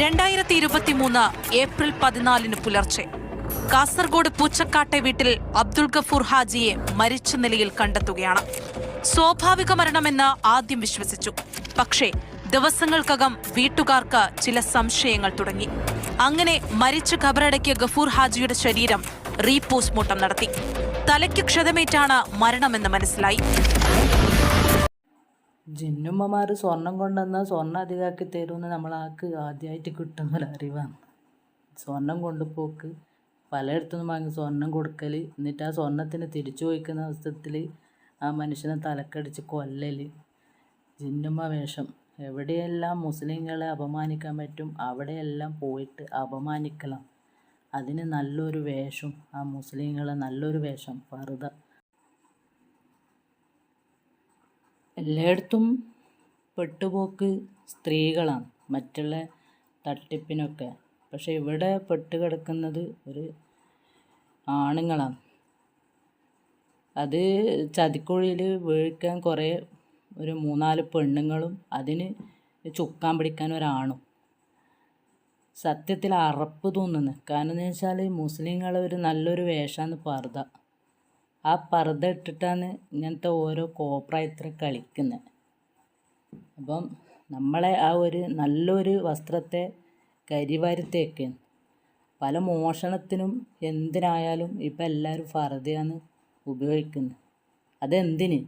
രണ്ടായിരത്തി ഇരുപത്തിമൂന്ന് ഏപ്രിൽ പതിനാലിന് പുലർച്ചെ കാസർഗോഡ് പൂച്ചക്കാട്ടെ വീട്ടിൽ അബ്ദുൾ ഗഫൂർ ഹാജിയെ മരിച്ച നിലയിൽ കണ്ടെത്തുകയാണ്. സ്വാഭാവിക മരണമെന്ന് ആദ്യം വിശ്വസിച്ചു. പക്ഷേ ദിവസങ്ങൾക്കകം വീട്ടുകാർക്ക് ചില സംശയങ്ങൾ തുടങ്ങി. അങ്ങനെ മരിച്ച ഖബറടക്കിയ ഗഫൂർ ഹാജിയുടെ ശരീരം റീപോസ്റ്റ്മോർട്ടം നടത്തി. തലയ്ക്ക് ക്ഷതമേറ്റാണ് മരണമെന്ന് മനസ്സിലായി. ജിന്നുമ്മമാർ സ്വർണം കൊണ്ടുവന്നാൽ സ്വർണം അധികമാക്കി തരുമെന്ന് നമ്മളാൾക്ക് ആദ്യമായിട്ട് കിട്ടുന്ന ഒരു അറിവാണ്. സ്വർണം കൊണ്ടുപോക്ക് പലയിടത്തുനിന്ന് വാങ്ങി സ്വർണം കൊടുക്കൽ എന്നിട്ട് ആ സ്വർണത്തിന് തിരിച്ചു ചോദിക്കുന്ന അവസരത്തിൽ ആ മനുഷ്യനെ തലക്കടിച്ച് കൊല്ലൽ ജിന്നുമ്മ വേഷം. എവിടെയെല്ലാം മുസ്ലിങ്ങളെ അപമാനിക്കാൻ പറ്റും അവിടെയെല്ലാം പോയിട്ട് അപമാനിക്കണം. അതിന് നല്ലൊരു വേഷം ആ മുസ്ലിങ്ങളെ നല്ലൊരു വേഷം പറുത എല്ലായിടത്തും പെട്ടുപോക്ക് സ്ത്രീകളാണ്. മറ്റുള്ള തട്ടിപ്പിനൊക്കെ. പക്ഷെ ഇവിടെ പെട്ട് കിടക്കുന്നത് ഒരു ആണുങ്ങളാണ്. അത് ചതിക്കുഴിയിൽ വീഴ്ക്കാൻ കുറേ ഒരു മൂന്നാൽ പെണ്ണുങ്ങളും അതിന് ചുക്കാൻ പിടിക്കാൻ ഒരാണും. സത്യത്തിൽ അറപ്പ് തോന്നുന്നു. കാരണം എന്ന് വെച്ചാൽ മുസ്ലിങ്ങളെ ഒരു നല്ലൊരു വേഷമാണ് പർദ്ദ ആ പർദ്ദ ഇട്ടിട്ടാണ് ഇങ്ങനത്തെ ഓരോ കോപ്രായത്തിൽ കളിക്കുന്നത് അപ്പം നമ്മളെ ആ ഒരു നല്ലൊരു വസ്ത്രത്തെ കരിവാരിത്തേക്ക് പല മോഷണത്തിനും എന്തിനായാലും ഇപ്പം എല്ലാവരും ഫർദയാണ് ഉപയോഗിക്കുന്നത് അതെന്തിന്?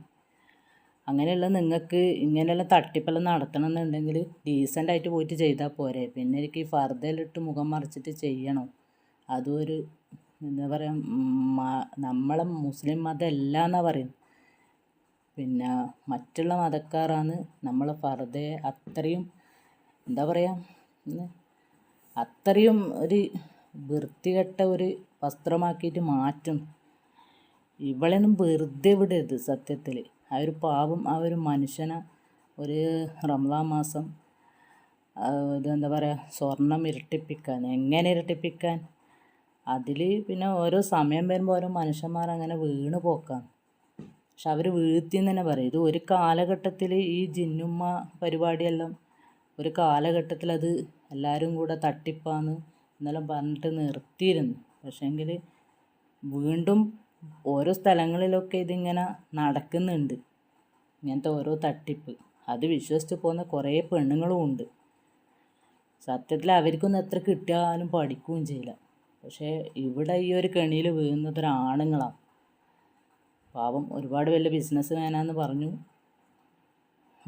അങ്ങനെയുള്ള നിങ്ങൾക്ക് ഇങ്ങനെയുള്ള തട്ടിപ്പെല്ലാം നടത്തണം എന്നുണ്ടെങ്കിൽ ഡീസന്റായിട്ട് പോയിട്ട് ചെയ്താൽ പോരെ. പിന്നെ എനിക്ക് ഈ ഫർദയിലിട്ട് മുഖം മറിച്ചിട്ട് ചെയ്യണം. അതും ഒരു എന്താ പറയുക നമ്മളെ മുസ്ലിം മതം അല്ല എന്നാണ് പറയുന്നത് പിന്നെ മറ്റുള്ള മതക്കാരാണ് നമ്മളെ ഫർദയെ അത്രയും എന്താ പറയുക അത്രയും ഒരു വൃത്തികെട്ട ഒരു വസ്ത്രമാക്കിയിട്ട് മാറ്റും. ഇവളെയൊന്നും വെറുതെ വിടരുത് സത്യത്തിൽ ആ ഒരു പാവം ആ ഒരു മനുഷ്യനെ ഒരു റംസാൻ മാസം ഇത് എന്താ പറയുക സ്വർണം ഇരട്ടിപ്പിക്കാൻ എങ്ങനെ ഇരട്ടിപ്പിക്കാൻ? അതിൽ പിന്നെ ഓരോ സമയം വരുമ്പോൾ ഓരോ മനുഷ്യന്മാർ അങ്ങനെ വീണ് പോക്കാണ്. പക്ഷെ അവർ വീഴ്ത്തി എന്ന് തന്നെ പറയും. ഇത് ഒരു കാലഘട്ടത്തിൽ ഈ ജിന്നുമ്മ പരിപാടിയെല്ലാം ഒരു കാലഘട്ടത്തിൽ അത് എല്ലാവരും കൂടെ തട്ടിപ്പാന്ന് എന്നെല്ലാം പറഞ്ഞിട്ട് നിർത്തിയിരുന്നു. പക്ഷേങ്കിൽ വീണ്ടും ഓരോ സ്ഥലങ്ങളിലൊക്കെ ഇതിങ്ങനെ നടക്കുന്നുണ്ട്. ഇങ്ങനത്തെ ഓരോ തട്ടിപ്പ്. അത് വിശ്വസിച്ച് പോകുന്ന കുറേ പെണ്ണുങ്ങളും ഉണ്ട്. സത്യത്തിൽ അവർക്കൊന്നും എത്ര കിട്ടിയാലും പഠിക്കുകയും ചെയ്യില്ല. പക്ഷേ ഇവിടെ ഈ ഒരു കെണിയിൽ വീഴുന്നത് ഒരു ആണുങ്ങളാണ് പാവം ഒരുപാട് വലിയ ബിസിനസ് മാനാന്ന് പറഞ്ഞു.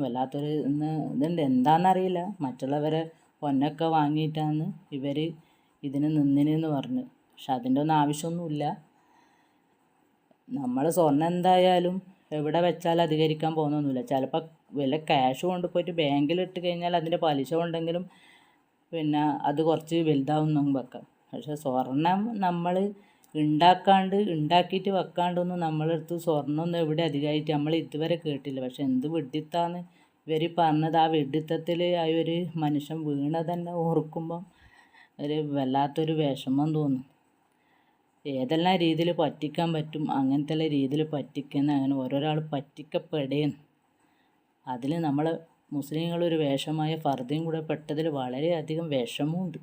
വല്ലാത്തൊരു ഇന്ന് ഇതുണ്ട്. എന്താണെന്നറിയില്ല മറ്റുള്ളവരെ പൊന്നൊക്കെ വാങ്ങിയിട്ടാണ് ഇവർ ഇതിന് നിന്നിനെന്ന് പറഞ്ഞു. പക്ഷെ അതിന്റെ ഒന്നും ആവശ്യമൊന്നുമില്ല. നമ്മൾ സ്വർണം എന്തായാലും എവിടെ വെച്ചാൽ അധികരിക്കാൻ പോകുന്നൊന്നുമില്ല. ചിലപ്പോൾ വല്ല ക്യാഷ് കൊണ്ടുപോയിട്ട് ബാങ്കിൽ ഇട്ട് കഴിഞ്ഞാൽ അതിന്റെ പലിശ ഉണ്ടെങ്കിലും പിന്നെ അത് കുറച്ച് വലുതാവുന്നു വെക്കാം. പക്ഷെ സ്വർണം നമ്മൾ ഉണ്ടാക്കാണ്ട് ഉണ്ടാക്കിയിട്ട് വെക്കാണ്ടൊന്നും നമ്മളെടുത്ത് സ്വർണമൊന്നും എവിടെ അധികമായിട്ട് നമ്മൾ ഇതുവരെ കേട്ടില്ല. പക്ഷെ എന്ത് വെഡിത്താന്ന് ഇവർ പറഞ്ഞത് ആ വെഡിത്തത്തിൽ ആ ഒരു മനുഷ്യൻ വീണത് തന്നെ ഓർക്കുമ്പം ഒരു വല്ലാത്തൊരു വിഷമം തോന്നും. ഏതെല്ലാം രീതിയിൽ പറ്റിക്കാൻ പറ്റും അങ്ങനത്തെ രീതിയിൽ പറ്റിക്കുന്ന അങ്ങനെ ഓരോരാൾ പറ്റിക്കപ്പെടുകയെന്ന് അതിൽ നമ്മൾ മുസ്ലിങ്ങളൊരു വേഷമായ ഫർദയും കൂടെ പെട്ടതിൽ വളരെയധികം വിഷമമുണ്ട്.